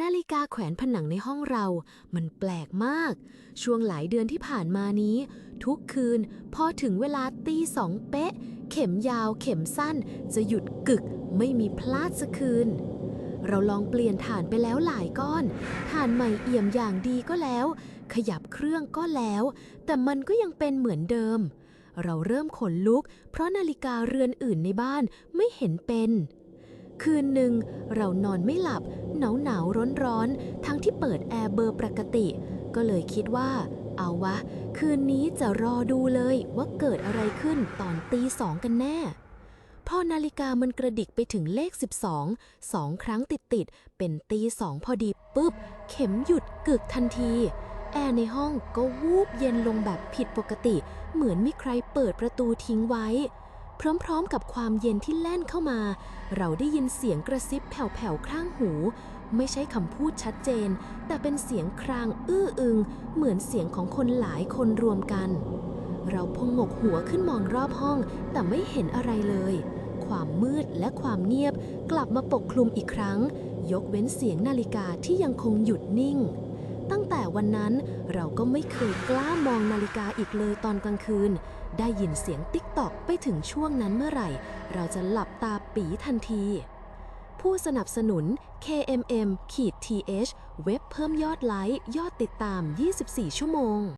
นาฬิกาแขวนผนังในห้องเรา มันแปลกมาก ช่วงหลายเดือนที่ผ่านมานี้ ทุกคืนพอถึงเวลาตีสองเป๊ะ เข็มยาวเข็มสั้น จะหยุดกึกไม่มีพลาดสักคืน เราลองเปลี่ยนฐานไปแล้วหลายก้อนฐานใหม่เอี่ยมอย่างดีก็แล้ว ขยับเครื่องก็แล้ว แต่มันก็ยังเป็นเหมือนเดิม เราเริ่มขนลุก เพราะนาฬิกาเรือนอื่นในบ้านไม่เห็นเป็นคืนหนึ่งเรานอนไม่หลับ หนาวหนาวร้อนร้อนๆทั้งที่เปิดแอร์เบอร์ปกติ ก็เลยคิดว่า เอาวะ คืนนี้จะรอดูเลยว่าเกิดอะไรขึ้นตอนตีสองกันแน่พอนาฬิกามันกระดิกไปถึงเลข 12 สองครั้งติดติดๆเป็นตีสองพอดีปุ๊บ เข็มหยุดกึกทันที แอร์ในห้องก็วูบเย็นลงแบบผิดปกติ เหมือนมีใครเปิดประตูทิ้งไว้ พร้อมๆกับความเย็นที่แล่นเข้ามา เราได้ยินเสียงกระซิบแผ่วๆข้างหู ไม่ใช่คำพูดชัดเจน แต่เป็นเสียงครางอื้ออึง เหมือนเสียงของคนหลายคนรวมกัน เราพงงกหัวขึ้นมองรอบห้อง แต่ไม่เห็นอะไรเลย ความมืดและความเงียบกลับมาปกคลุมอีกครั้ง ยกเว้นเสียงนาฬิกาที่ยังคงหยุดนิ่ง วันนั้นเราก็ไม่เคยกล้ามองนาฬิกาอีกเลยตอนกลางคืน ได้ยินเสียงติ๊กตอกไปถึงช่วงนั้นเมื่อไหร่ เราจะหลับตาปีทันที ผู้สนับสนุน KMM ขีด th เว็บเพิ่มยอดไลค์ ยอดติดตาม 24 ชั่วโมง